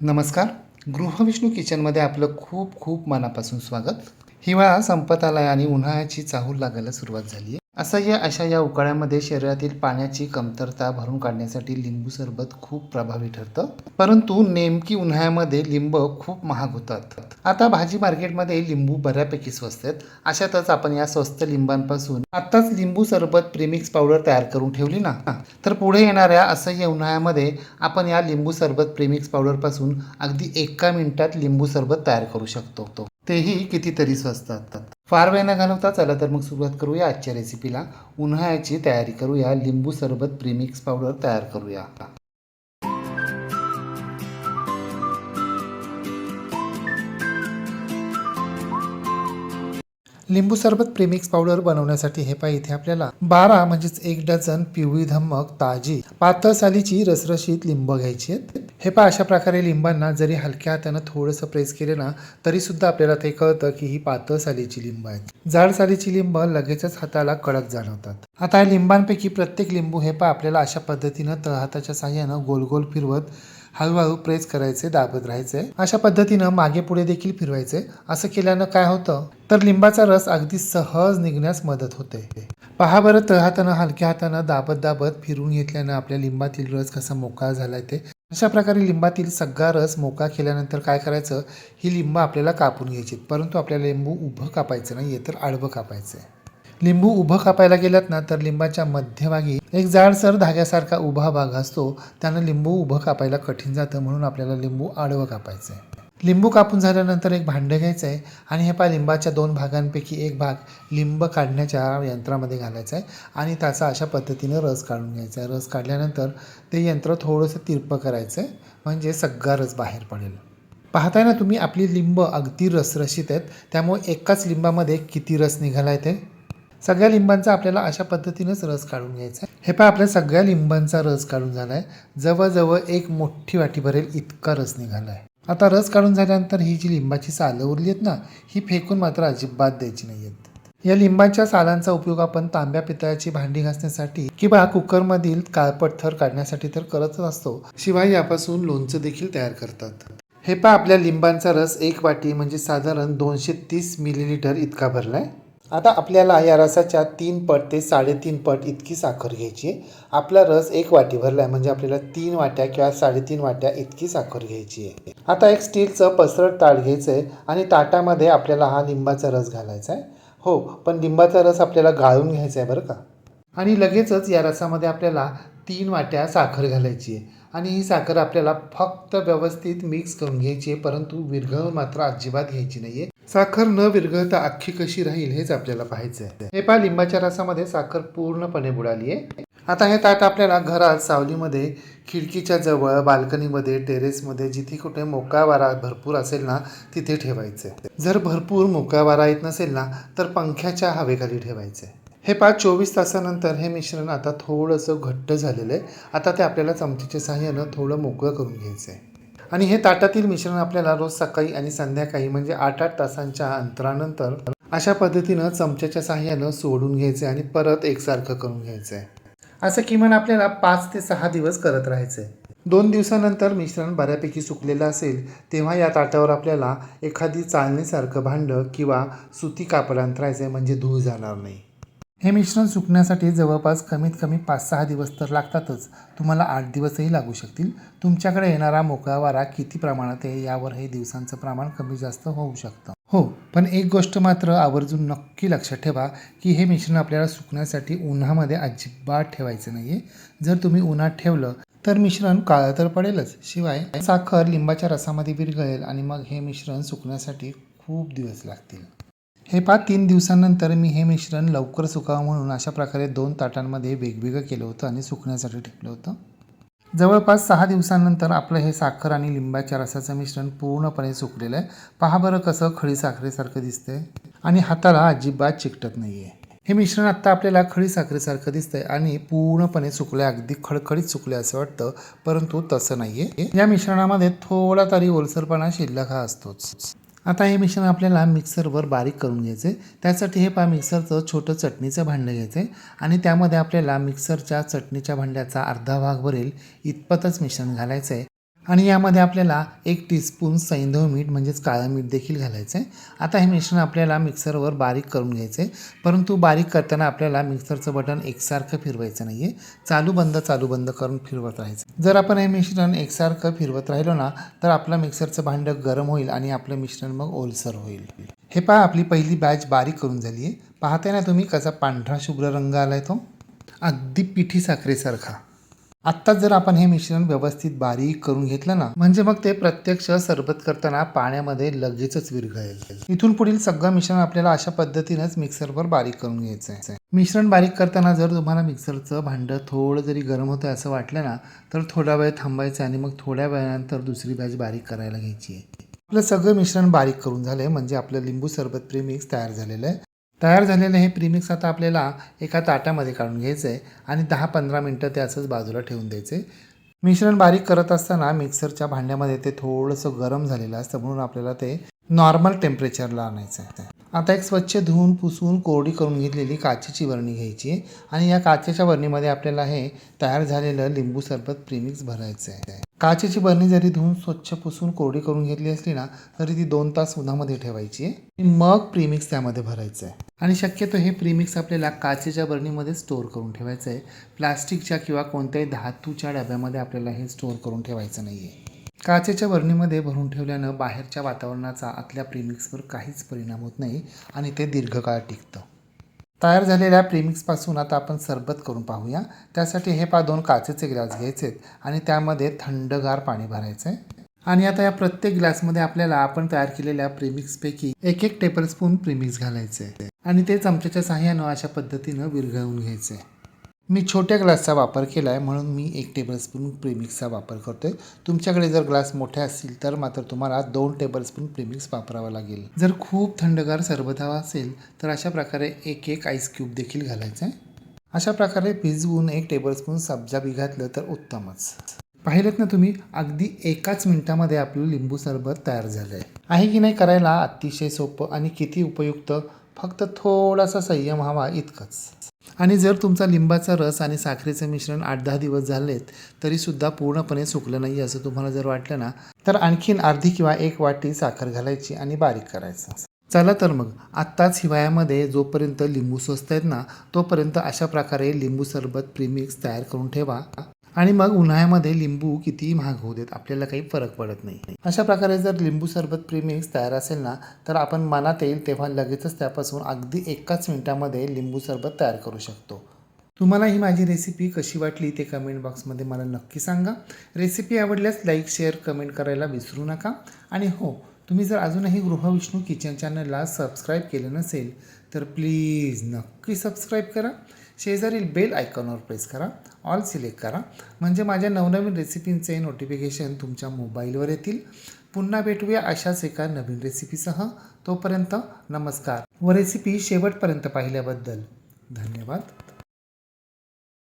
नमस्कार. गृहविष्णू किचनमध्ये आपलं खूप खूप मनापासून स्वागत. हिवाळा संपत आला आहे आणि उन्हाळ्याची चाहूल लागायला सुरुवात झाली आहे असह्य अशा या उकाळ्यामध्ये शरीरातील पाण्याची कमतरता भरून काढण्यासाठी लिंबू सरबत खूप प्रभावी ठरतं. परंतु नेमकी उन्हाळ्यामध्ये लिंब खूप महाग होतात. आता भाजी मार्केटमध्ये लिंबू बऱ्यापैकी स्वस्त आहेत. अशातच आपण या स्वस्त लिंबांपासून आत्ताच लिंबू सरबत प्रिमिक्स पावडर तयार करून ठेवली ना? तर पुढे येणाऱ्या असह्य उन्हाळ्यामध्ये आपण या लिंबू सरबत प्रिमिक्स पावडरपासून अगदी एका मिनिटात लिंबू सरबत तयार करू शकतो. तेही कितीतरी स्वस्त असतात. फार वेळ न घालवता चला तर मग सुरुवात करूया आजच्या रेसिपीला उन्हाळ्याची तयारी करूया. लिंबू सरबत प्रीमिक्स पावडर तयार करूया. लिंबू सरबत प्रेमिक्स पावडर बनवण्यासाठी हे पाय इथे आपल्याला. बारा म्हणजेच एक डझन पिवळी धमक ताजी पातळ सालीची रसरशीत लिंब घ्यायची आहेत. हे पा अशा प्रकारे लिंबांना जरी हलक्या हातानं थोडंसं प्रेस केले ना तरी सुद्धा आपल्याला ते कळतं की ही पातळ सालीची लिंब आहेत. जाड सालीची लिंब लगेचच हाताला कडक जाणवतात. आता या लिंबांपैकी प्रत्येक लिंबू हे पाय आपल्याला अशा पद्धतीनं तळहाताच्या साह्यानं गोल गोल फिरवत हळूहळू प्रेस करायचे दाबत राहायचे. अशा पद्धतीनं मागे पुढे देखील फिरवायचे. असं केल्यानं काय होतं? तर लिंबाचा रस अगदी सहज निघण्यास मदत होते. पहा बरं तळहातानं हलक्या हातानं दाबत दाबत फिरून घेतल्यानं आपल्या लिंबातील रस कसा मोकळा झालाय ते. अशा प्रकारे लिंबातील सगळा रस मोकळा केल्यानंतर काय करायचं? ही लिंब आपल्याला कापून घ्यायची. परंतु आपल्याला लिंबू उभं कापायचं नाही तर आडवं कापायचं आहे लिंबू उभं कापायला गेलात ना तर लिंबाच्या मध्यभागी एक जाडसर धाग्यासारखा उभा भाग असतो. त्यानं लिंबू उभं कापायला कठीण जातं म्हणून आपल्याला लिंबू आडवं कापायचं आहे लिंबू कापून झाल्यानंतर एक भांडं घ्यायचं आहे आणि हे पा लिंबाच्या दोन भागांपैकी एक भाग लिंब काढण्याच्या यंत्रामध्ये घालायचा आहे आणि त्याचा अशा पद्धतीनं रस काढून घ्यायचा आहे रस काढल्यानंतर ते यंत्र थोडंसं तिरपं करायचं आहे म्हणजे सगळा रस बाहेर पडेल. पाहताय ना तुम्ही आपली लिंब अगदी रसरशीत आहेत. त्यामुळे एकाच लिंबामध्ये किती रस निघाला आहे ते? सगळ्या लिंबांचा आपल्याला अशा पद्धतीनेच रस काढून घ्यायचा आहे. हे पहा आपल्या सगळ्या लिंबांचा रस काढून झाला आहे जवळजवळ एक मोठी वाटी भरेल इतका रस निघाला आहे आता रस काढून झाल्यानंतर ही जी लिंबाची सालं उरली आहेत ना ही फेकून मात्र अजिबात द्यायची नाही आहेत. या लिंबाच्या सालांचा उपयोग आपण तांब्या पितळाची भांडी घासण्यासाठी किंवा कुकरमधील काळपट थर काढण्यासाठी तर करतच असतो. शिवाय यापासून लोणचं देखील तयार करतात. हे पहा आपल्या लिंबांचा रस एक वाटी म्हणजे साधारण दोनशे तीस मिलीलिटर इतका भरलाय. आता आपल्याला या रसाच्या तीन पट ते साडेतीन पट इतकी साखर घ्यायची. आहे आपला रस एक वाटी भरला आहे म्हणजे आपल्याला तीन वाट्या किंवा साडेतीन वाट्या इतकी साखर घ्यायची आहे. आता एक स्टीलचं पसरट ताट घ्यायचं आहे आणि ताटामध्ये आपल्याला हा लिंबाचा रस घालायचा आहे हो पण लिंबाचा रस आपल्याला गाळून घ्यायचा आहे बरं का? आणि लगेचच या रसामध्ये आपल्याला तीन वाट्या साखर घालायची आहे. आणि ही साखर आपल्याला फक्त व्यवस्थित मिक्स करून घ्यायची आहे परंतु विरघळून मात्र अजिबात घ्यायची नाही आहे साखर न विरघळता अख्खी कशी राहील हेच आपल्याला पाहायचं आहे हे पहा लिंबाच्या रसामध्ये साखर पूर्णपणे बुडाली आहे आता हे ताट आपल्याला घरात सावलीमध्ये खिडकीच्या जवळ बाल्कनीमध्ये टेरेसमध्ये जिथे कुठे मोकळा वारा भरपूर असेल ना तिथे ठेवायचं आहे जर भरपूर मोकळा वारा येत नसेल ना तर पंख्याच्या हवेखाली ठेवायचं आहे हे पाच चोवीस तासानंतर हे मिश्रण आता थोडंसं घट्ट झालेलं आहे आता ते आपल्याला चमचीच्या सहाय्यानं थोडं मोकळं करून घ्यायचं आहे आणि हे ताटातील मिश्रण आपल्याला रोज सकाळी आणि संध्याकाळी म्हणजे आठ आठ तासांच्या अंतरानंतर अशा पद्धतीनं चमच्याच्या सहाय्यानं सोडून घ्यायचं आणि परत एकसारखं करून घ्यायचं. आहे असं किमान आपल्याला पाच ते सहा दिवस करत राहायचं. आहे दोन दिवसानंतर मिश्रण बऱ्यापैकी सुकलेलं असेल तेव्हा या ताटावर आपल्याला एखादी चालणीसारखं भांडं किंवा सुती कापड अंतरायचं आहे म्हणजे धूळ जाणार नाही. हे मिश्रण सुकण्यासाठी जवळपास कमीत कमी पाच सहा दिवस तर लागतातच. तुम्हाला आठ दिवसही लागू शकतील. तुमच्याकडे येणारा मोकळा वारा किती प्रमाणात आहे यावर हे दिवसांचं प्रमाण कमी जास्त होऊ शकतं. हो पण एक गोष्ट मात्र आवर्जून नक्की लक्षात ठेवा की हे मिश्रण आपल्याला सुकण्यासाठी उन्हामध्ये अजिबात ठेवायचं नाही आहे जर तुम्ही उन्हात ठेवलं तर मिश्रण काळं तर पडेलच. शिवाय साखर लिंबाच्या रसामध्ये विरघळेल आणि मग हे मिश्रण सुकण्यासाठी खूप दिवस लागतील. हे पाच तीन दिवसांनंतर मी हे मिश्रण लवकर सुकावं म्हणून अशा प्रकारे दोन ताटांमध्ये वेगवेगळं केलं होतं आणि सुकण्यासाठी ठेवलं होतं. जवळपास सहा दिवसांनंतर आपलं हे साखर आणि लिंबाच्या रसाचं मिश्रण पूर्णपणे सुकलेलं आहे. पहा बरं कसं खळी साखरेसारखं दिसतंय. आणि हाताला अजिबात चिकटत नाही आहे हे मिश्रण आत्ता आपल्याला खळी साखरेसारखं दिसतंय आणि पूर्णपणे सुकलं अगदी खडखडीत सुकले असं वाटतं परंतु तसं नाही आहे या मिश्रणामध्ये थोडा तरी ओलसरपणा शिल्लक हा असतोच. आता हे मिश्रण आपल्याला मिक्सरवर बारीक करून घ्यायचं आहे त्यासाठी हे पा मिक्सरचं छोटं चटणीचं भांडं घ्यायचं आहे आणि त्यामध्ये आपल्याला मिक्सरच्या चटणीच्या भांड्याचा अर्धा भाग भरेल. इतपतच मिश्रण घालायचं आहे आणि यामध्ये आपल्याला एक टीस्पून सैंधव मीठ म्हणजेच काळं मीठ देखील घालायचं आहे आता हे मिश्रण आपल्याला मिक्सरवर बारीक करून घ्यायचं आहे परंतु बारीक करताना आपल्याला मिक्सरचं बटन एकसारखं फिरवायचं नाही आहे चालू बंद चालू बंद करून फिरवत राहायचं. जर आपण हे मिश्रण एकसारखं फिरवत राहिलो ना तर आपलं मिक्सरचं भांडं गरम होईल आणि आपलं मिश्रण मग ओलसर होईल. हे पहा आपली पहिली बॅच बारीक करून झाली आहे पाहताय ना तुम्ही कसा पांढरा शुभ्र रंग आलाय तो? अगदी पिठी साखरेसारखा. आत्ताच जर आपण हे मिश्रण व्यवस्थित बारीक करून घेतलं ना म्हणजे मग ते प्रत्यक्ष सरबत करताना पाण्यामध्ये लगेचच विरघळेल. इथून पुढील सगळं मिश्रण आपल्याला अशा पद्धतीनंच मिक्सरवर बारीक करून घ्यायचं आहे मिश्रण बारीक करताना जर तुम्हाला मिक्सरचं भांडं थोडं जरी गरम होतं असं वाटलं ना तर थोडा वेळ थांबायचं आणि मग थोड्या वेळानंतर दुसरी बॅच बारीक करायला घ्यायची आहे. आपलं सगळं मिश्रण बारीक करून झालं आहे म्हणजे आपलं लिंबू सरबत प्रीमिक्स तयार झालेलं आहे. तयार झालेलं हे प्रीमिक्स आता आपल्याला एका ताटामध्ये काढून घ्यायचं आहे आणि दहा पंधरा मिनटं ते असंच बाजूला ठेवून द्यायचे मिश्रण बारीक करत असताना मिक्सरच्या भांड्यामध्ये ते थोडंसं गरम झालेलं असतं म्हणून आपल्याला ते नॉर्मल टेम्परेचरला आणायचं आहे आता एक स्वच्छ धुवून पुसून कोरडी करून घेतलेली काचेची वरणी घ्यायची आहे आणि या काचेच्या वरणीमध्ये आपल्याला हे तयार झालेलं लिंबू सरबत प्रीमिक्स भरायचं आहे. काचेची बरणी जरी धुवून स्वच्छ पुसून कोरडी करून घेतली असली ना तरी ती दोन तास उन्हामध्ये ठेवायची आहे आणि मग प्रीमिक्स त्यामध्ये भरायचं आहे. आणि शक्यतो हे प्रीमिक्स आपल्याला काचेच्या बरणीमध्ये स्टोअर करून ठेवायचं आहे. प्लास्टिकच्या किंवा कोणत्याही धातूच्या डब्यामध्ये आपल्याला हे स्टोअर करून ठेवायचं नाही आहे काचेच्या बरणीमध्ये भरून ठेवल्यानं बाहेरच्या वातावरणाचा आतल्या प्रीमिक्सवर काहीच परिणाम होत नाही आणि ते दीर्घकाळ टिकतं. तयार झालेल्या प्रीमिक्सपासून आता आपण सरबत करून पाहूया. त्यासाठी हे पा दोन काचेचे ग्लास घ्यायचे आणि त्यामध्ये थंडगार पाणी भरायचं आहे आणि आता या प्रत्येक ग्लासमध्ये आपल्याला आपण तयार केलेल्या प्रीमिक्सपैकी एक एक टेबलस्पून प्रीमिक्स घालायचे आणि ते चमच्याच्या साह्यानं अशा पद्धतीनं विरघळवून घ्यायचं आहे मी छोट्या ग्लासचा वापर केला आहे म्हणून मी एक टेबलस्पून प्रीमिक्सचा वापर करतो आहे तुमच्याकडे जर ग्लास मोठे असतील तर मात्र तुम्हाला दोन टेबलस्पून प्रीमिक्स वापरावा लागेल. जर खूप थंडगार सरबत हवा असेल तर अशा प्रकारे एक एक आईस क्यूब देखील घालायचं. आहे अशा प्रकारे भिजवून एक टेबलस्पून सब्जा बी घातलं तर उत्तमच. पाहिलेत ना तुम्ही अगदी एकाच मिनिटामध्ये आपलं लिंबू सरबत तयार झालं आहे आहे की नाही करायला अतिशय सोपं आणि किती उपयुक्त फक्त थोडासा संयम हवा इतकंच. आणि जर तुमचा लिंबाचा रस आणि साखरेचं मिश्रण आठ दहा दिवस झालेत तरीसुद्धा पूर्णपणे सुकलं नाही असं तुम्हाला जर वाटलं ना तर आणखीन अर्धी किंवा एक वाटी साखर घालायची आणि बारीक करायचं. चला तर मग आत्ताच हिवाळ्यामध्ये जोपर्यंत लिंबू स्वस्त आहेत ना तोपर्यंत अशा प्रकारे लिंबू सरबत प्रीमिक्स तयार करून ठेवा. आणि मग उन्हाळ्यामध्ये लिंबू कितीही महाग होऊ देत आपल्याला काही फरक पडत नाही. अशा प्रकारे जर लिंबू सरबत प्रीमिक्स तयार असेल ना तर आपण मनात येईल तेव्हा लगेचच त्यापासून अगदी एकाच मिनिटामध्ये लिंबू सरबत तयार करू शकतो. तुम्हाला ही माझी रेसिपी कशी वाटली ते कमेंट बॉक्समध्ये मला नक्की सांगा. रेसिपी आवडल्यास लाईक शेअर कमेंट करायला विसरू नका. आणि हो तुम्ही जर अजूनही गृहविष्णू किचन चॅनलला सबस्क्राईब केलं नसेल तर प्लीज नक्की सबस्क्राईब करा. शेजारील बेल आयकॉनवर प्रेस करा ऑल सिलेक्ट करा. म्हणजे माझ्या नवनवीन रेसिपींचे नोटिफिकेशन तुमच्या मोबाईलवर येतील. पुन्हा भेटूया अशाच एका नवीन रेसिपीसह. तोपर्यंत नमस्कार. व रेसिपी शेवटपर्यंत पाहिल्याबद्दल धन्यवाद.